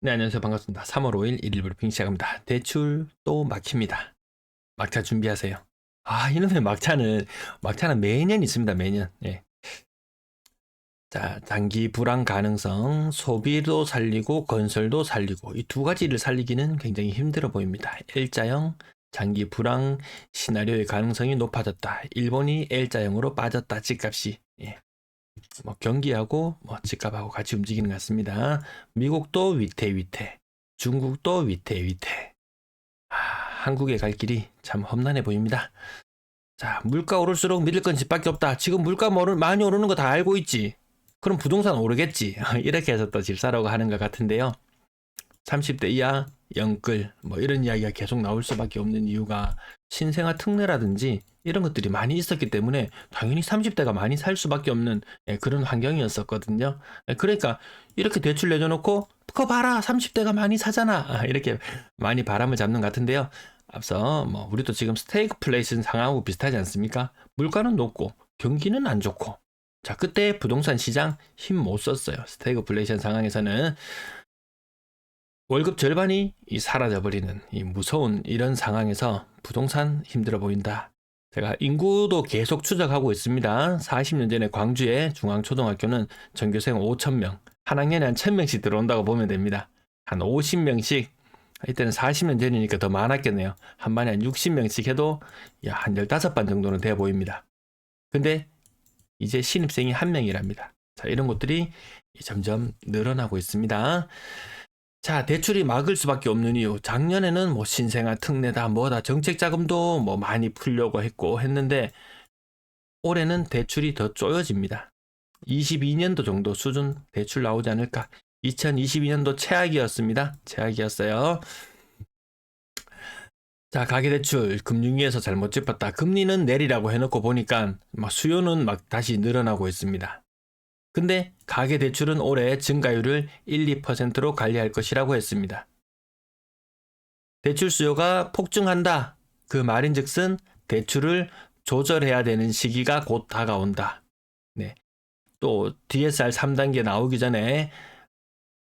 네, 안녕하세요. 반갑습니다. 3월 5일 일일 브리핑 시작합니다. 대출 또 막힙니다. 막차 준비하세요. 아, 이놈의 막차는, 막차는 매년 있습니다. 매년. 예. 자, 단기 불황 가능성, 소비도 살리고 건설도 살리고 이 두 가지를 살리기는 굉장히 힘들어 보입니다. L자형 장기 불황 시나리오의 가능성이 높아졌다. 일본이 L자형으로 빠졌다. 집값이. 예. 뭐 경기하고 뭐 집값하고 같이 움직이는 것 같습니다. 미국도 위태 위태, 중국도 위태 위태. 아, 한국에 갈 길이 참 험난해 보입니다. 자, 물가 오를수록 믿을 건 집밖에 없다. 지금 물가 오르, 많이 오르는 거 다 알고 있지. 그럼 부동산 오르겠지. 이렇게 해서 또 집 사라고 하는 것 같은데요. 30대 이하 영끌 뭐 이런 이야기가 계속 나올 수밖에 없는 이유가 신생아 특례라든지 이런 것들이 많이 있었기 때문에 당연히 30대가 많이 살 수밖에 없는 예, 그런 환경이었었거든요. 예, 그러니까 이렇게 대출 내줘놓고 그거 봐라 30대가 많이 사잖아 아, 이렇게 많이 바람을 잡는 것 같은데요. 앞서 뭐 우리도 지금 스테이크 플레이션 상황하고 비슷하지 않습니까? 물가는 높고 경기는 안 좋고 자 그때 부동산 시장 힘 못 썼어요. 스테이크 플레이션 상황에서는 월급 절반이 이 사라져버리는 이 무서운 이런 상황에서 부동산 힘들어 보인다. 제가 인구도 계속 추적하고 있습니다. 40년 전에 광주의 중앙초등학교는 전교생 5,000명, 한 학년에 한 1,000명씩 들어온다고 보면 됩니다. 한 50명씩, 이때는 40년 전이니까 더 많았겠네요. 한 반에 한 60명씩 해도 야, 한 15반 정도는 돼 보입니다. 근데 이제 신입생이 한 명이랍니다. 자, 이런 것들이 점점 늘어나고 있습니다. 자, 대출이 막을 수밖에 없는 이유. 작년에는 뭐 신생아 특례다 뭐다 정책 자금도 뭐 많이 풀려고 했고 했는데 올해는 대출이 더 쪼여집니다. 22년도 정도 수준 대출 나오지 않을까. 2022년도 최악이었습니다. 최악이었어요. 자, 가계대출 금융위에서 잘못 짚었다. 금리는 내리라고 해놓고 보니까 막 수요는 막 다시 늘어나고 있습니다. 근데 가계 대출은 올해 증가율을 1, 2%로 관리할 것이라고 했습니다. 대출 수요가 폭증한다. 그 말인즉슨 대출을 조절해야 되는 시기가 곧 다가온다. 네. 또 DSR 3단계 나오기 전에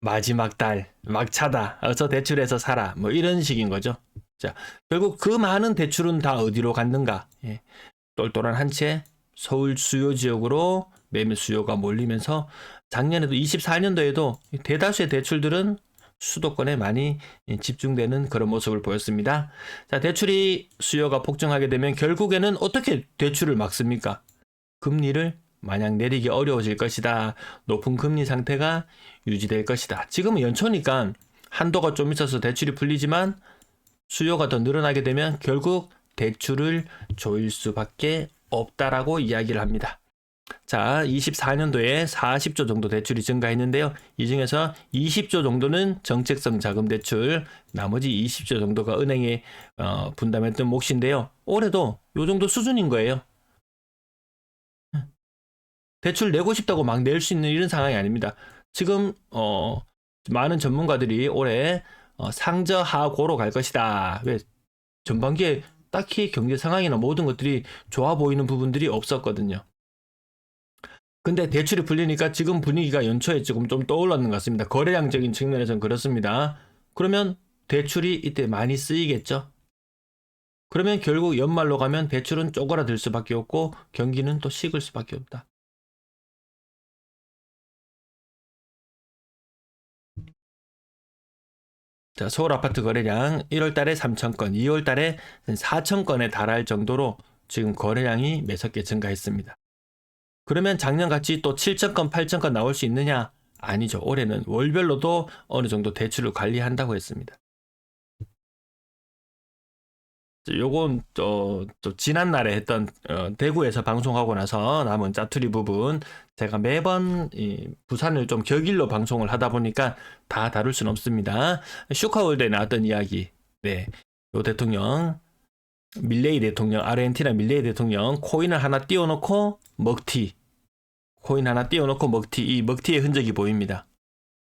마지막 달 막차다. 어서 대출해서 살아. 뭐 이런 식인 거죠. 자, 결국 그 많은 대출은 다 어디로 갔는가? 예. 똘똘한 한 채 서울 수요 지역으로 매매 수요가 몰리면서 작년에도 24년도에도 대다수의 대출들은 수도권에 많이 집중되는 그런 모습을 보였습니다. 자, 대출이 수요가 폭증하게 되면 결국에는 어떻게 대출을 막습니까? 금리를 마냥 내리기 어려워질 것이다. 높은 금리 상태가 유지될 것이다. 지금은 연초니까 한도가 좀 있어서 대출이 풀리지만 수요가 더 늘어나게 되면 결국 대출을 조일 수밖에 없다라고 이야기를 합니다. 자, 24년도에 40조 정도 대출이 증가했는데요. 이 중에서 20조 정도는 정책성 자금 대출, 나머지 20조 정도가 은행에 어, 분담했던 몫인데요. 올해도 요 정도 수준인 거예요. 대출 내고 싶다고 막 낼 수 있는 이런 상황이 아닙니다. 지금 어, 많은 전문가들이 올해 어, 상저하고로 갈 것이다. 왜 전반기에 딱히 경제 상황이나 모든 것들이 좋아 보이는 부분들이 없었거든요. 근데 대출이 풀리니까 지금 분위기가 연초에 조금 좀 떠올랐는 것 같습니다. 거래량적인 측면에서는 그렇습니다. 그러면 대출이 이때 많이 쓰이겠죠? 그러면 결국 연말로 가면 대출은 쪼그라들 수밖에 없고 경기는 또 식을 수밖에 없다. 자, 서울 아파트 거래량 1월 달에 3천 건, 2월 달에 4천 건에 달할 정도로 지금 거래량이 매섭게 증가했습니다. 그러면 작년 같이 또 7천 건, 8천 건 나올 수 있느냐? 아니죠. 올해는 월별로도 어느 정도 대출을 관리한다고 했습니다. 요건 또, 또 지난 날에 했던 어, 대구에서 방송하고 나서 남은 짜투리 부분 제가 매번 이 부산을 좀 격일로 방송을 하다 보니까 다 다룰 수는 없습니다. 슈카월드에 나왔던 이야기. 네. 요 대통령 밀레이 대통령 아르헨티나 밀레이 대통령 코인을 하나 띄워놓고 먹튀 코인 하나 띄워놓고 먹튀 이 먹튀의 흔적이 보입니다.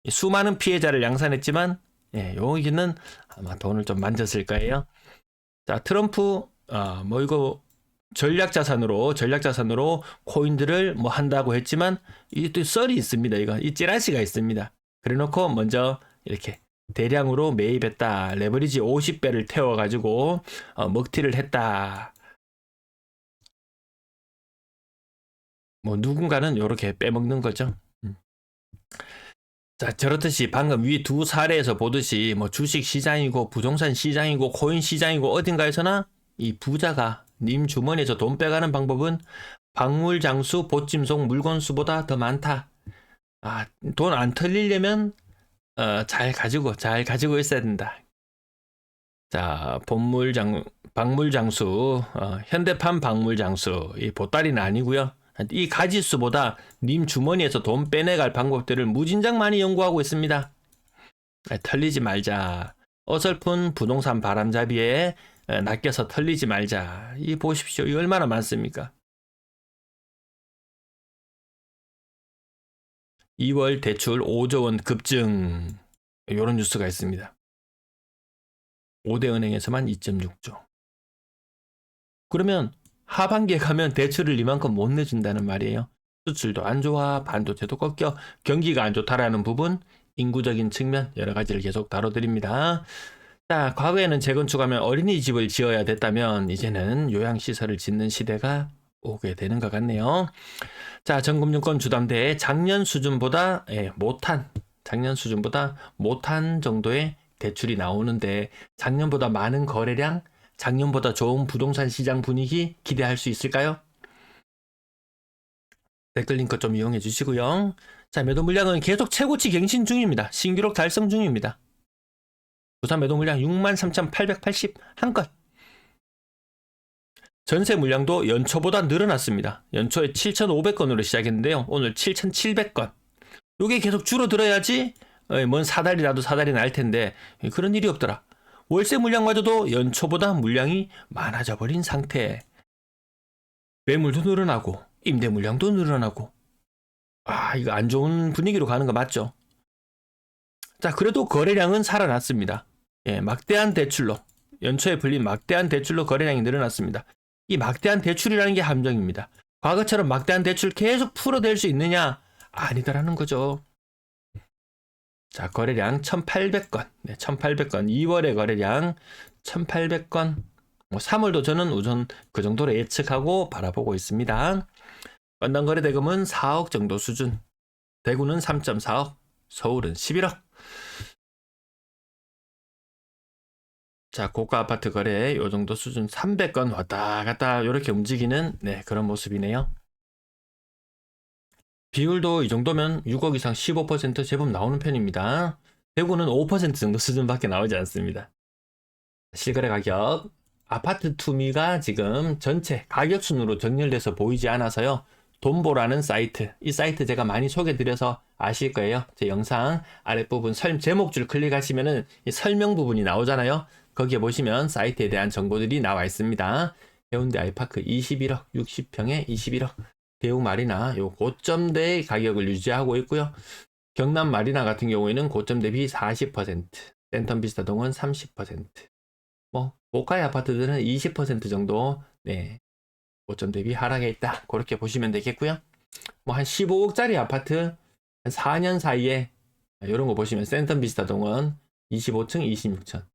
수많은 피해자를 양산했지만 예, 여기는 아마 돈을 좀 만졌을 거예요. 자, 트럼프, 아, 뭐 이거 전략 자산으로, 전략 자산으로 코인들을 뭐 한다고 했지만, 이게 또 썰이 있습니다. 이거, 이 찌라시가 있습니다. 그래 놓고 먼저 이렇게 대량으로 매입했다. 레버리지 50배를 태워가지고 어, 먹튀를 했다. 뭐 누군가는 이렇게 빼먹는 거죠. 음. 자, 저렇듯이 방금 위 두 사례에서 보듯이 뭐 주식 시장이고 부동산 시장이고 코인 시장이고 어딘가에서나 이 부자가 님 주머니에서 돈 빼가는 방법은 박물 장수 보찜 속 물건 수보다 더 많다. 아, 돈 안 털리려면 어, 잘 가지고 잘 가지고 있어야 된다. 자, 본물 장 박물 장수 어, 현대판 박물 장수 이 보따리는 아니고요. 이 가지수보다 님 주머니에서 돈 빼내갈 방법들을 무진장 많이 연구하고 있습니다. 아, 털리지 말자. 어설픈 부동산 바람잡이에 에, 낚여서 털리지 말자. 이 보십시오. 이 얼마나 많습니까? 2월 대출 5조 원 급증. 이런 뉴스가 있습니다. 5대 은행에서만 2.6조. 그러면 하반기에 가면 대출을 이만큼 못 내준다는 말이에요. 수출도 안 좋아, 반도체도 꺾여, 경기가 안 좋다라는 부분, 인구적인 측면 여러 가지를 계속 다뤄드립니다. 자, 과거에는 재건축하면 어린이집을 지어야 됐다면 이제는 요양시설을 짓는 시대가 오게 되는 것 같네요. 자, 전금융권 주담대 작년 수준보다 예, 못한 작년 수준보다 못한 정도의 대출이 나오는데 작년보다 많은 거래량, 작년보다 좋은 부동산 시장 분위기 기대할 수 있을까요? 댓글 링크 좀 이용해 주시고요. 자, 매도 물량은 계속 최고치 갱신 중입니다. 신기록 달성 중입니다. 부산 매도 물량 63,880 한 건. 전세 물량도 연초보다 늘어났습니다. 연초에 7,500건으로 시작했는데요. 오늘 7,700건. 이게 계속 줄어들어야지 어, 뭔 사달이라도 사달이 날 텐데 그런 일이 없더라. 월세 물량마저도 연초보다 물량이 많아져 버린 상태. 매물도 늘어나고 임대 물량도 늘어나고 아 이거 안 좋은 분위기로 가는 거 맞죠? 자 그래도 거래량은 살아났습니다. 예, 막대한 대출로 연초에 불린 막대한 대출로 거래량이 늘어났습니다. 이 막대한 대출이라는 게 함정입니다. 과거처럼 막대한 대출 계속 풀어댈 수 있느냐? 아니더라는 거죠. 자, 거래량 1,800건. 네, 1,800건. 2월의 거래량 1,800건. 뭐 3월도 저는 우선 그 정도로 예측하고 바라보고 있습니다. 건당 거래 대금은 4억 정도 수준. 대구는 3.4억, 서울은 11억. 자, 고가 아파트 거래 요 정도 수준 300건 왔다 갔다 이렇게 움직이는 네, 그런 모습이네요. 비율도 이 정도면 6억 이상 15% 제법 나오는 편입니다. 대구는 5% 정도 수준밖에 나오지 않습니다. 실거래 가격 아파트 투미가 지금 전체 가격 순으로 정렬돼서 보이지 않아서요. 돈보라는 사이트 이 사이트 제가 많이 소개드려서 아실 거예요. 제 영상 아랫부분 설 제목줄 클릭하시면은 이 설명 부분이 나오잖아요. 거기에 보시면 사이트에 대한 정보들이 나와 있습니다. 해운대 아이파크 21억 60평에 21억 대우 마리나 요 고점대 가격을 유지하고 있고요. 경남 마리나 같은 경우에는 고점 대비 40%, 센텀 비스타동은 30%, 뭐 고가의 아파트들은 20% 정도 네 고점 대비 하락해 있다. 그렇게 보시면 되겠고요. 뭐 한 15억짜리 아파트 한 4년 사이에 이런 거 보시면 센텀 비스타동은 25층 26천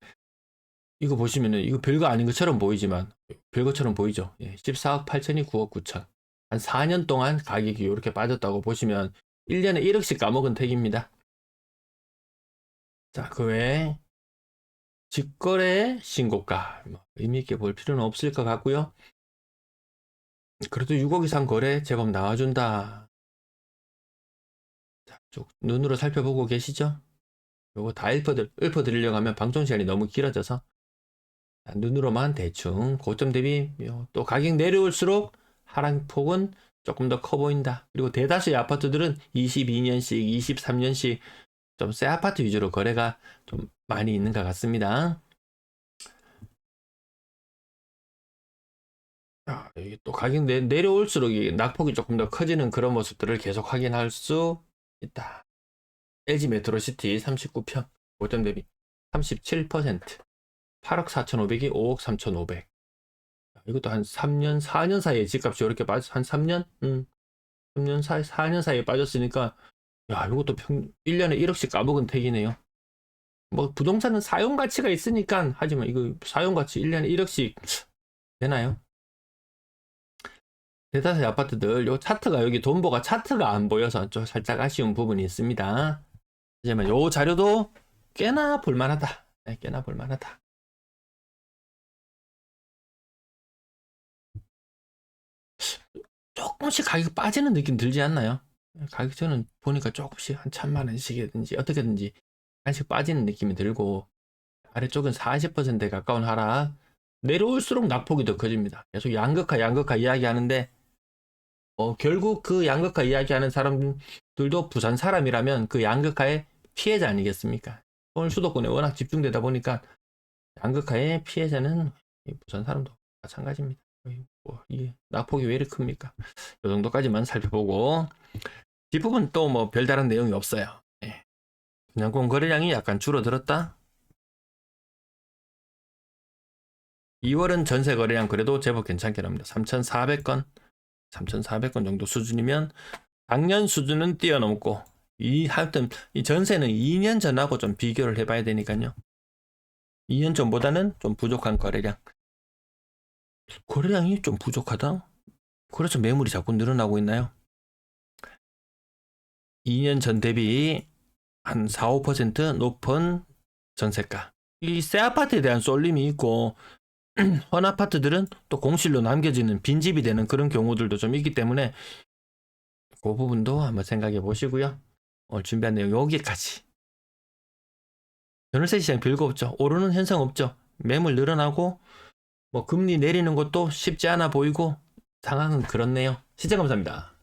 이거 보시면은 이거 별거 아닌 것처럼 보이지만 별것처럼 보이죠. 예, 14억 8천이 9억 9천. 한 4년 동안 가격이 이렇게 빠졌다고 보시면 1년에 1억씩 까먹은 택입니다. 자, 그 외에 직거래 신고가 뭐 의미 있게 볼 필요는 없을 것 같고요. 그래도 6억 이상 거래 제법 나와준다. 자, 쭉 눈으로 살펴보고 계시죠? 요거 다 읊어드, 읊어드리려고 하면 방송 시간이 너무 길어져서 눈으로만 대충 고점 대비 또 가격 내려올수록 하락폭은 조금 더 커 보인다. 그리고 대다수의 아파트들은 22년씩, 23년씩 좀 새 아파트 위주로 거래가 좀 많이 있는 것 같습니다. 자, 이게 또 가격 내, 내려올수록 이 낙폭이 조금 더 커지는 그런 모습들을 계속 확인할 수 있다. LG 메트로시티 39평, 고점 대비 37%, 8억 4,500이 5억 3,500. 이것도 한 3년, 4년 사이에 집값이 이렇게 빠져, 한 3년? 음, 3년 사이, 4년 사이에 빠졌으니까, 야, 이것도 평, 1년에 1억씩 까먹은 택이네요. 뭐 부동산은 사용 가치가 있으니까 하지만 이거 사용 가치 1년에 1억씩 되나요? 대다수의 아파트들 요 차트가 여기 돈보가 차트가 안 보여서 좀 살짝 아쉬운 부분이 있습니다. 하지만 요 자료도 꽤나 볼만하다. 네, 꽤나 볼만하다. 조금씩 가격 빠지는 느낌 들지 않나요? 가격 저는 보니까 조금씩 한 천만 원씩이든지 어떻게든지 한씩 빠지는 느낌이 들고 아래쪽은 40%에 가까운 하락 내려올수록 낙폭이 더 커집니다. 계속 양극화 양극화 이야기하는데 어, 결국 그 양극화 이야기하는 사람들도 부산 사람이라면 그 양극화의 피해자 아니겠습니까? 오늘 수도권에 워낙 집중되다 보니까 양극화의 피해자는 이 부산 사람도 마찬가지입니다. 이게 낙폭이 왜 이렇게 큽니까? 이 정도까지만 살펴보고 뒷부분 또 뭐 별다른 내용이 없어요. 예. 분양권 거래량이 약간 줄어들었다. 2월은 전세 거래량 그래도 제법 괜찮게 나옵니다. 3,400건, 3,400건 정도 수준이면 작년 수준은 뛰어넘고 이 하여튼 이 전세는 2년 전하고 좀 비교를 해봐야 되니까요. 2년 전보다는 좀 부족한 거래량. 거래량이 좀 부족하다? 그래서 매물이 자꾸 늘어나고 있나요? 2년 전 대비 한 4, 5% 높은 전세가. 이 새 아파트에 대한 쏠림이 있고 헌 아파트들은 또 공실로 남겨지는 빈집이 되는 그런 경우들도 좀 있기 때문에 그 부분도 한번 생각해 보시고요. 오늘 준비한 내용 여기까지. 전월세 시장 별거 없죠. 오르는 현상 없죠. 매물 늘어나고 뭐 금리 내리는 것도 쉽지 않아 보이고 상황은 그렇네요. 시청 감사합니다.